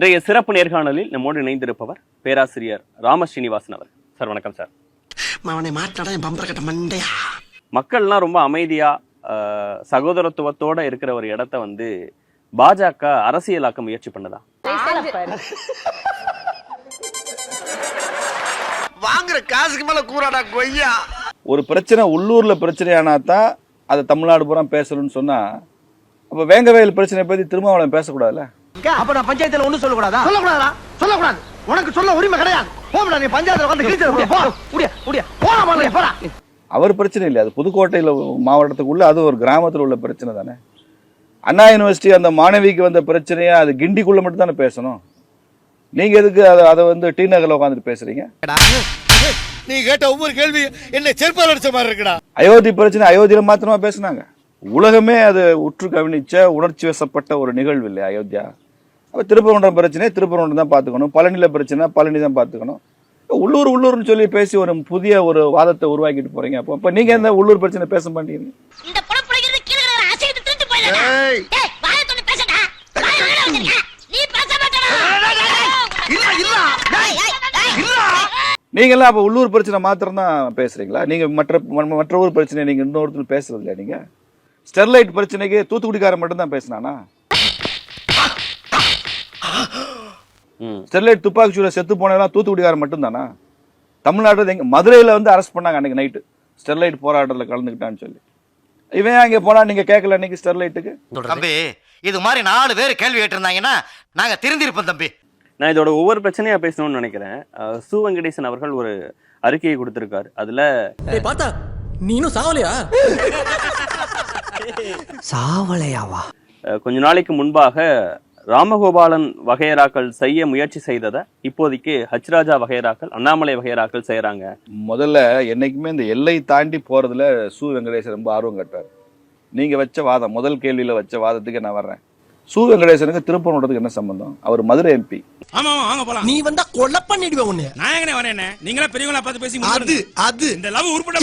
இன்றைய சிறப்பு நேர்காணலில் நம்மோடு இணைந்திருப்பவர் பேராசிரியர் ராம ஸ்ரீனிவாசன் அவர் சார் வணக்கம் சார். மக்கள்லாம் ரொம்ப அமைதியா ஆஹ், சகோதரத்துவத்தோட இருக்கிற ஒரு இடத்த வந்து பாஜக அரசியலாக்க முயற்சி பண்ணுதா? வாங்குற காசுக்கு மேல கூறாடா கொய்யா. ஒரு பிரச்சனை உள்ளூர்ல பிரச்சனையானா தான் அதை தமிழ்நாடு பூரா பேசணும்னு சொன்னா அப்ப வேங்கவேல் பிரச்சனை பத்தி திருமாவளவன் பேசக்கூடாதுல்ல? அப்ப நான் பஞ்சாயத்துல ஒண்ணு சொல்ல கூடாதா உனக்கு சொல்ல உரிமை கிடையாது. போடா நீ பஞ்சாயத்துல உட்கார்ந்து கிழிச்சு போ முடியா முடியா போடா முதல்ல, போடா. அவர் பிரச்சனை இல்லை அது புதுக்கோட்டையில மாவட்டத்துக்குள்ள அது ஒரு கிராமத்துல உள்ள பிரச்சனை தானே? அண்ணா யூனிவர்சிட்டி அந்த மாணவிக்கு வந்த பிரச்சனையை அது கிண்டிக்குள்ள மட்டும் தானே பேசணும்? நீங்க எதுக்கு அதை அதை வந்து டி நகர்ல உட்காந்துட்டு பேசுறீங்க? நீ கேட்ட ஒவ்வொரு கேள்வி என்ன செருப்பால் அடிச்ச மாதிரி இருக்குடா. அயோத்தி பிரச்சனை அயோத்தியில மாத்திரமா பேசுனாங்க? உலகமே அது உற்று கவனிச்ச உணர்ச்சி வசப்பட்ட ஒரு நிகழ்வு இல்லை அயோத்தியா? அப்ப திருப்பரங்குன்றம் பிரச்சனை திருப்பரங்குன்றம் தான் பார்த்துக்கணும். பழனியில பிரச்சனை பழனி தான் பார்த்துக்கணும். உள்ளூர் உள்ளூர்னு சொல்லி பேசி ஒரு புதிய ஒரு வாதத்தை உருவாக்கிட்டு போறீங்க. அப்போ அப்ப நீங்க எந்த உள்ளூர் பிரச்சனை பேச மாட்டீங்க? இந்த புலப்புழைக்கிறது கீழே கிடக்குற அசைத்து திருட்டு போயிடலாம் ஏய். ஏய் வாயை தொட்டு பேசடா. வாயை வெளியில வச்சிருக்க. நீ பேச மாட்டடா. இல்ல இல்ல. ஏய், ஏய், ஏய். இல்ல. நீங்க எல்லாம் அப்ப உள்ளூர் பிரச்சனை மாத்திரம் தான் பேசுறீங்களா? நீங்க மற்ற ம- மற்ற ஊர் பிரச்சனை நீங்க இன்னொருத்தர் பேசுறது இல்லையா நீங்க. ஸ்டெர்லைட் பிரச்சனைக்கு தூத்துக்குடிக்காரன் மட்டும் தான் பேசினானா ம். ஸ்டெர்லைட் துப்பாக்கி சூட செத்து போனதெல்லாம் தூத்துக்குடிக்காரன் மட்டும் தானா தமிழ்நாட்டில் எங்க மதுரையில வந்து அரெஸ்ட் பண்ணாங்க அன்னைக்கு நைட்டு ஸ்டெர்லைட் போராட்டத்துல கலந்துக்கிட்டான்னு சொல்லி. இவன் அங்கே போனா நீங்க கேட்கல அன்னைக்கு ஸ்டெர்லைட்டுக்கு? தம்பி இது மாதிரி நாலு பேர் கேள்வி கேட்டிருந்தாங்கன்னா நாங்க திருந்திருப்போம் தம்பி. நான் இதோட ஒவ்வொரு பிரச்சனையா பேசணும்னு நினைக்கிறேன். சு வெங்கடேசன் அவர்கள் ஒரு அறிக்கையை கொடுத்திருக்காரு. அதுல டேய் பார்த்தா நீ இன்னும் சாவலையா? சாவலையாவா? கொஞ்ச நாளைக்கு முன்பாக ராமகோபாலன் வகையராக்கள் செய்ய முயற்சி செய்ததை இப்போதைக்கு ஹச்ராஜா வகையராக்கள் அண்ணாமலை வகையராக்கள் செய்யறாங்க முதல்ல என்னைக்குமே இந்த எல்லை தாண்டி போறதுல சு. வெங்கடேசன் ரொம்ப ஆர்வம் காட்டுறாரு நீங்க வச்ச வாதம் முதல் கேள்வியில வச்ச வாதத்துக்கு நான் வர்றேன். சு. வெங்கடேசனுக்கு திருப்பணத்துக்கு என்ன சம்பந்தம்? அவர் மதுரை எம்பி. ஆமா ஆமா வாங்க போலாம். நீ வந்தா கொலை பண்ணிடுவேன் உன்னை நான் எங்கனே வரேன் நீங்களா பெரியவங்களா பார்த்து பேசி அது. அது. இந்த லவ் உருப்பட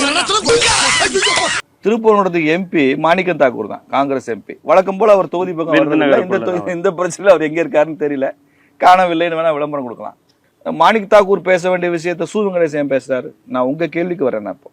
திருப்பூர்ணத்துக்கு எம்பி மாணிக்கம் தாக்கூர் தான் காங்கிரஸ் எம்பி வழக்கம் போல அவர் தொகுதி பக்கம். இந்த தொகுதி-. இந்த பிரச்சனையில அவர் எங்க இருக்காருன்னு தெரியல காணவில்லைன்னு வேணா விளம்பரம் கொடுக்கலாம் மாணிக் தாக்கூர் பேச வேண்டிய விஷயத்த சு வெங்கடேசன் ஏன் பேசுறாரு நான் உங்க கேள்விக்கு வரேன் இப்போ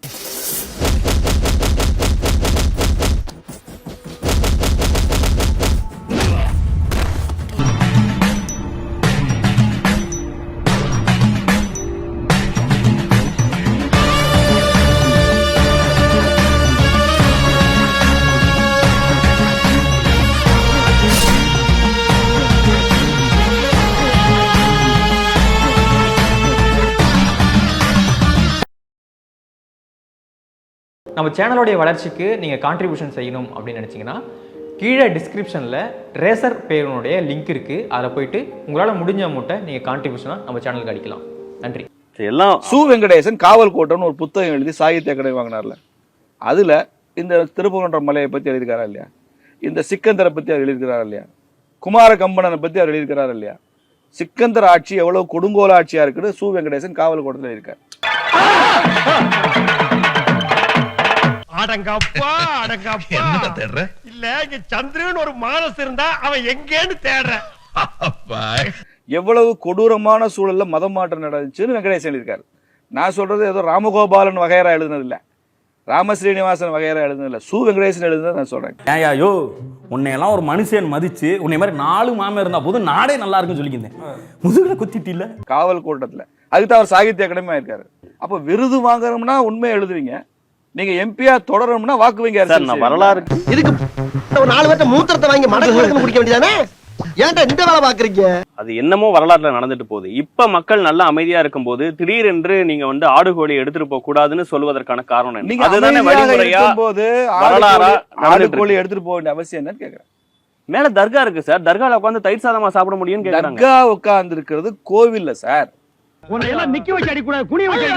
நம்ம சேனலோடைய வளர்ச்சிக்கு நீங்கள் கான்ட்ரிபியூஷன் செய்யணும் அப்படின்னு நினச்சிங்கன்னா கீழே டிஸ்கிரிப்ஷனில் ரேசர் பேருனுடைய லிங்க் இருக்குது அதில் போயிட்டு உங்களால் முடிஞ்ச அமௌண்ட்டை நீங்கள் கான்ட்ரிபியூஷனாக நம்ம சேனலுக்கு அடிக்கலாம். நன்றி. சரி, எல்லாம் சு வெங்கடேசன் காவல் கோட்டம்னு ஒரு புத்தகம் எழுதி சாகித்ய அகாடமி வாங்கினார்ல. அதுல இந்த திருப்பூர்ன்ற மலையை பத்தி எழுதியிருக்காரா இல்லையா? இந்த சிக்கந்தரை பத்தி அவர் எழுதியிருக்கிறாரா இல்லையா? குமார கம்பனனை பத்தி அவர் எழுதியிருக்கிறாரா இல்லையா? சிக்கந்தர் ஆட்சி எவ்வளவு கொடுங்கோல ஆட்சியா இருக்குன்னு சு வெங்கடேசன் காவல் கோட்டத்தில் எழுதியிருக்காரு. அடங்கப்பா அடங்கப்பா. என்ன தேடுற? இல்ல இங்க சந்திரன் ஒரு மானஸ் இருந்தா அவன் எங்கேன்னு தேடுறேன் எவ்வளவு கொடூரமான சூழல்ல மதம் மாற்றம் நடந்துச்சுன்னு வெங்கடேசன் எழுதியிருக்காரு. நான் சொல்றது ஏதோ ராமகோபாலன் வகையரா எழுதுனது இல்ல ராம ஸ்ரீனிவாசன் வகையரா எழுதுனது இல்ல சு வெங்கடேசன் எழுதுனதை நான் சொல்றேன். ஏயா யோ உன்னையெல்லாம் ஒரு மனுஷன் மதிச்சு உன்னை மாதிரி நாலு மாமன் இருந்தா போதும் நாடே நல்லா இருக்குன்னு சொல்லிக்கிந்தேன் முதுகுல குத்திட்டு இல்ல காவல் கோட்டத்துல. அதுக்கு தான் அவர் சாகித்ய அகாடமி ஆயிருக்காரு. அப்ப விருது வாங்குறோம்னா உண்மையை எழுதுவீங்க நீங்க எம்பியா தொடரணும்னா வாக்கு வங்கி சார் நான். வரலாறு இதுக்கு ஒரு நாலு பேர்த்த மூத்திரத்தை வாங்கி மடக்கு மடக்கு குடிக்க வேண்டியதானே? ஏன்டா இந்த வேலை பாக்குறீங்க. அது என்னமோ வரலாறுல நடந்துட்டு போகுது. இப்ப மக்கள் நல்லா அமைதியா இருக்கும்போது திடீரென்று நீங்க வந்து ஆடு கோழி எடுத்துட்டு போக கூடாதுன்னு சொல்வதற்கான காரணம் என்ன? நீங்க அதுதானே வழிமுறையா ஆடு வரலாறா கோழி- ஆடு கோழி. எடுத்துட்டு போக வேண்டிய அவசியம் என்னன்னு கேக்குறேன். மேல தர்கா இருக்கு சார். தர்கால உட்காந்து தயிர் சாதமா சாப்பிட முடியும்னு கேக்குறாங்க. தர்கா உட்கார்ந்து இருக்கிறது கோவில்ல சார். உன்னை எல்லாம் நிக்க வச்சு அடிக்கூடாது குனிய வச்சு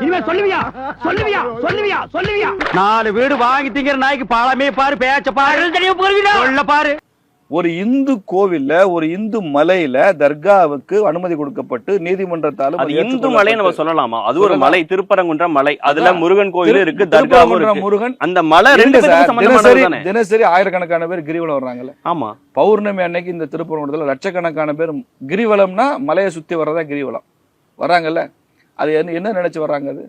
இனிமே சொல்லுவியா? சொல்லுவியா? சொல்லுவியா? சொல்லுவியா? நாலு வீடு வாங்கி திங்கிற நாய்க்கு பாலமே பாரு பேச்ச பாரு. சொல்ல பாரு. ஒரு இந்து கோவில்ல ஒரு இந்து மலையில தர்காவுக்கு அனுமதி கொடுக்கப்பட்டு நீதிமன்றத்தாலும் அது அது இந்து மலை நம்ம சொல்லலாமா? அது ஒரு. மலை திருப்பரங்குன்றம் மலை. அதுல. முருகன் கோயில் இருக்கு தர்காவும் முருகன் அந்த மலை ரெண்டு தினசரி ஆயிரக்கணக்கான பேர் கிரிவலம் வர்றாங்கல்ல. ஆமா. பௌர்ணமி அன்னைக்கு இந்த திருப்பரங்குன்றத்துல லட்சக்கணக்கான பேர் கிரிவலம்னா மலையை சுத்தி வர்றதா கிரிவலம். வர்றாங்கல்ல? அது என்ன என்ன நினைச்சு வர்றாங்க அது?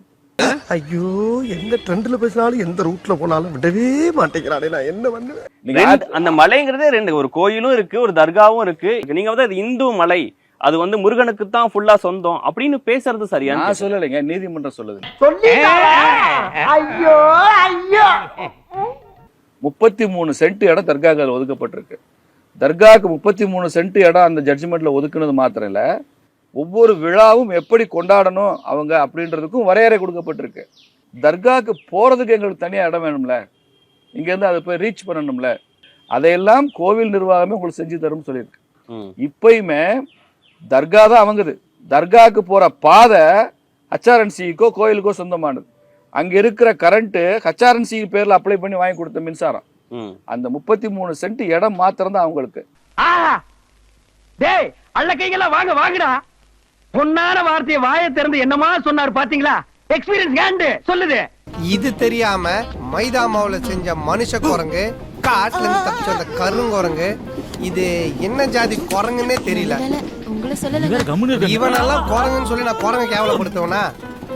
ஐயோ எந்த ட்ரெண்ட்ல பேசினாலும் எந்த ரூட்ல போனாலும் விடவே மாட்டேங்கிறானே நான் என்ன பண்ணுவேன்? ரெண்டு- அந்த மலைங்கிறதே ரெண்டு ஒரு கோயிலும் இருக்கு ஒரு தர்காவும் இருக்கு. நீங்க வந்து அது இந்து மலை அது வந்து முருகனுக்கு தான் ஃபுல்லா சொந்தம் அப்படின்னு பேசுறது சரியா? நான் சொல்லலைங்க நீதிமன்றம் சொல்லுது. ஐயோ ஐயோ. முப்பத்தி மூணு சென்ட் இடம் தர்காக்கு ஒதுக்கப்பட்டிருக்கு. தர்காக்கு முப்பத்தி மூணு சென்ட் இடம் அந்த ஜட்ஜ்மெண்ட்ல ஒதுக்குனது மாத்திரம் இல்ல. ஒவ்வொரு விழாவும் எப்படி கொண்டாடணும் அவங்க அப்படின்றதுக்கும் வரையறை கொடுக்கப்பட்டிருக்கு. தர்காக்கு போறதுக்கு எங்களுக்கு தனியா இடம் வேணும்ல? இங்க இருந்து அதை போய் ரீச் பண்ணணும்ல? அதையெல்லாம் கோவில் நிர்வாகமே உங்களுக்கு செஞ்சு தரும்னு சொல்லியிருக்கு. இப்பயுமே தர்கா தான் அவங்குது தர்காக்கு போற பாதை ஹச்ஆர்என்சிக்கோ கோயிலுக்கோ சொந்தமானது. அங்க இருக்கிற கரண்ட் ஹச்ஆர்என்சி பேர்ல அப்ளை பண்ணி வாங்கி கொடுத்த மின்சாரம். அந்த முப்பத்தி மூணு சென்ட் இடம் மாத்திரம் தான் அவங்களுக்கு டேய் அள்ள கைகளா வாங்க வாங்கடா. பொன்னான வார்த்தையை வாயை திறந்து என்னமா சொன்னாரு பாத்தீங்களா? எக்ஸ்பீரியன்ஸ் ஹேண்ட் சொல்லுது. இது தெரியாம மைதா மாவுல செஞ்ச மனுஷ குரங்கு காட்டுல இருந்து தப்பிச்ச அந்த கருங்குரங்கு இது என்ன ஜாதி குரங்குன்னே தெரியல. உங்களை சொல்லல இவனெல்லாம் குரங்குன்னு சொல்லி நான் குரங்கு கேவலப்படுத்துவனா?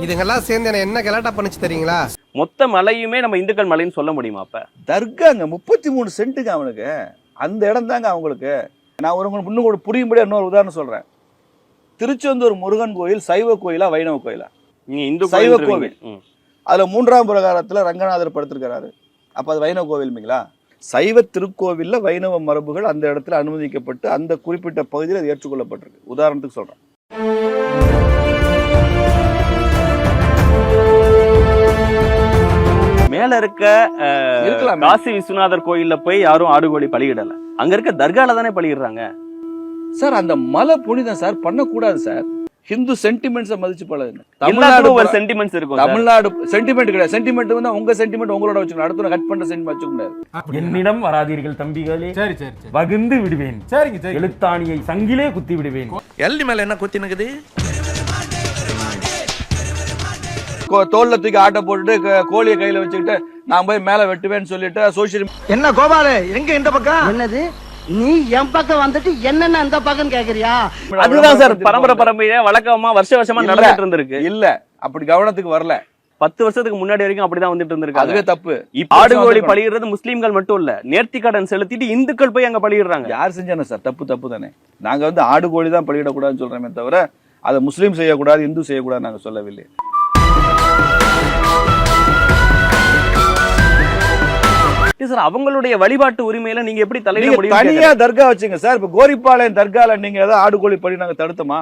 இதுங்கெல்லாம் சேர்ந்து என்ன என்ன கலாட்டா பண்ணுச்சு தெரியுங்களா? மொத்த மலையுமே நம்ம இந்துக்கள் மலைன்னு சொல்ல முடியுமா அப்ப? தர்காங்க முப்பத்தி மூணு சென்ட்டுங்க அவனுக்கு. அந்த இடம் தாங்க அவங்களுக்கு. நான் ஒரு உங்களுக்கு இன்னும் கூட புரியும்படியா இன்னொரு உதாரணம் சொல்றேன். திருச்செந்தூர் முருகன் கோயில் சைவ கோயிலா வைணவ கோயிலா? இந்து சைவ கோவில். அதுல மூன்றாம் பிரகாரத்துல ரங்கநாதர் படுத்திருக்கிறாரு. அப்ப அது வைணவ கோவில்ங்களா சைவ திருக்கோவில்ல வைணவ மரபுகள் அந்த இடத்துல அனுமதிக்கப்பட்டு அந்த குறிப்பிட்ட பகுதியில் அது ஏற்றுக்கொள்ளப்பட்டிருக்கு. உதாரணத்துக்கு சொல்றேன். மேல இருக்க காசி விஸ்வநாதர் கோயில்ல போய் யாரும் ஆடு கோழி பலியிடல. அங்க இருக்க தர்கால தானே பலியிடுறாங்க. சார் அந்த மலை புனிதம் சார் பண்ணக்கூடாது சார். ஹிந்து சென்டிமெண்ட்ஸை மதிச்சு பழகுங்க எல்லாத்துக்கும் ஒரு தமிழ்நாடு சென்டிமெண்ட்ஸ் இருக்கும். தமிழ்நாடு சென்டிமெண்ட் கிடையாது. சென்டிமெண்ட் வந்து உங்க சென்டிமெண்ட் உங்களோட வச்சுக்கணும். அடுத்த கட் பண்ற சென்டிமெண்ட் வச்சுக்க முடியாது என்னிடம் வராதீர்கள் தம்பிகளே. சரி சரி வகுந்து விடுவேன். சரிங்க சரி எழுத்தாணியை சங்கிலே குத்தி விடுவேன். எள்ளி மேல என்ன குத்தினுக்குது? கோ- தோல்ல தூக்கி ஆட்டை போட்டுட்டு கோழியை கையில வச்சுக்கிட்டு நான் போய் மேல வெட்டுவேன்னு சொல்லிட்டு சோசியல் என்ன கோபாலு? எங்க இந்த பக்கம்? என்னது? நீ என் பக்கம் வந்துட்டு என்னென்ன அந்த பக்கம் கேக்குறியா? அதுதான் சார். பரம்பரை பரம்பரையா வழக்கமா வருஷ வருஷமா. நடந்துட்டு இருந்திருக்கு. இல்ல. அப்படி கவனத்துக்கு வரல. பத்து வருஷத்துக்கு முன்னாடி வரைக்கும் அப்படிதான் வந்துட்டு இருந்திருக்கு. அதுவே தப்பு. இப்ப ஆடு கோழி பலியிடுறது முஸ்லீம்கள் மட்டும் இல்ல நேர்த்தி கடன் செலுத்திட்டு இந்துக்கள் போய் அங்க பலியிடுறாங்க யார் செஞ்சானே சார்? தப்பு தப்பு தானே. நாங்க வந்து ஆடு கோழி தான் பலியிடக்கூடாதுன்னு சொல்றோமே தவிர அதை முஸ்லீம் செய்யக்கூடாது இந்து செய்யக்கூடாது நாங்க சொல்லவில்லை. சார் அவங்களுடைய வழிபாட்டு உரிமையில நீங்க எப்படி தலையிட தனியா தர்கா வச்சுங்க சார். இப்ப கோரிப்பாளையம் தர்கால நீங்க ஏதாவது ஆடு கோழி பலி நாங்க தடுத்தோமா?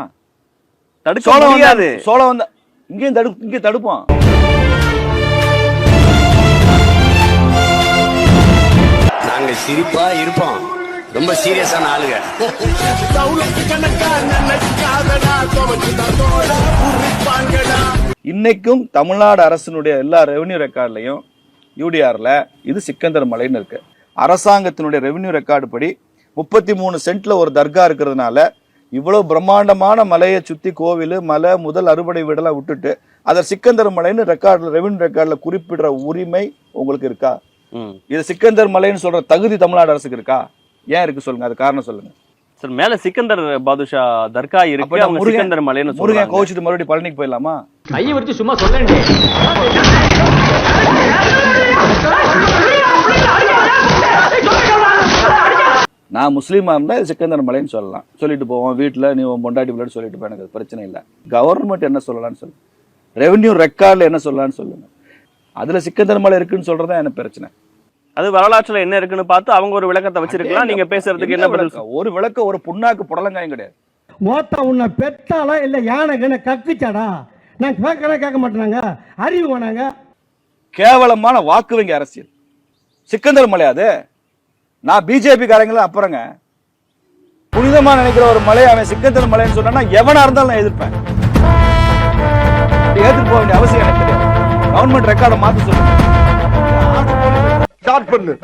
தடுக்க சோளம் முடியாது. வந்தா- சோளம் வந்தா இங்கேயும் தடு இங்கே தடுப்போம். நாங்க சிரிப்பா இருப்போம். ரொம்ப சீரியஸான ஆளுங்க. இன்னைக்கும் தமிழ்நாடு அரசினுடைய எல்லா ரெவென்யூ ரெக்கார்ட்லயும் யூடிஆர்ல இது சிக்கந்தர் மலைன்னு இருக்கு. அரசாங்கத்தினுடைய ரெவென்யூ ரெக்கார்டு படி முப்பத்தி மூணு சென்ட்ல ஒரு தர்கா இருக்கிறதுனால இவ்வளவு பிரம்மாண்டமான மலையை சுத்தி கோவில் மலை முதல் அறுபடை வீடெல்லாம் விட்டுட்டு அதை சிக்கந்தர் மலைன்னு ரெக்கார்ட்ல ரெவென்யூ ரெக்கார்ட்ல குறிப்பிடுற உரிமை உங்களுக்கு இருக்கா? ம். இது சிக்கந்தர் மலைன்னு சொல்ற தகுதி தமிழ்நாடு அரசுக்கு இருக்கா? ஏன் இருக்கு சொல்லுங்க அது காரணம் சொல்லுங்க. சார் மேல சிக்கந்தர் பாதுஷா தர்கா இருக்கு அவங்க முருகன் சிக்கந்தர் மலைன்னு முருகன் கோவிச்சுட்டு மறுபடியும் பழனிக்கு போயிடலாமா? கையை வச்சு சும்மா சொல்லேன் நான் முஸ்லீமா இருந்தா இது சிக்கந்தர் மலைன்னு சொல்லலாம். சொல்லிட்டு போவோம். வீட்டுல நீ உன் பொண்டாட்டி பிள்ளைன்னு சொல்லிட்டு போ எனக்கு அது பிரச்சனை இல்லை. கவர்மெண்ட் என்ன சொல்லலாம்னு சொல்லு. ரெவென்யூ ரெக்கார்ட்ல என்ன சொல்லலாம்னு சொல்லுங்க. அதுல சிக்கந்தர் மலை இருக்குன்னு சொல்றதா எனக்கு பிரச்சனை. அது வரலாற்றுல என்ன இருக்குன்னு பார்த்து அவங்க ஒரு விளக்கத்தை வச்சிருக்கலாம். நீங்க பேசுறதுக்கு என்ன பதில் விளக்கம்? ஒரு விளக்க ஒரு புண்ணாக்கு புடலங்காயம் கிடையாது. மோத்த உன்னை பெத்தாலா இல்ல யானை கண்ண கக்குச்சாடா? நான் கேட்கறேன் கேட்க மாட்டாங்க அறிவு வேணாங்க. கேவலமான வாக்கு வங்கி அரசியல். சிக்கந்தர் மலை அது. நான் பிஜேபி காரங்களும் அப்புறங்க. புனிதமா நினைக்கிற ஒரு மலை அவன் சிக்கந்தர் மலைன்னு சொன்னா எவனா இருந்தாலும் நான் எதிர்ப்பேன். ஏத்துட்டு போக வேண்டிய அவசியம் எனக்கு கிடையாது. கவர்மெண்ட் ரெக்கார்டை மாத்த சொல்லுங்க ஸ்டார்ட் பண்ணு.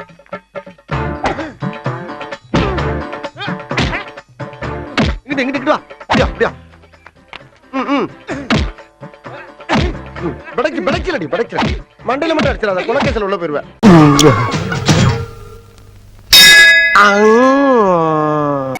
இங்கிட்டு இங்கிட்டு வா. அப்படியா அப்படியா. ம் ம். படைக்கு படைக்கலடி படைக்கல மண்டையில மட்டும் அடிச்சிடாத குலக்கேசல் உள்ள போயிருவேன். Oh.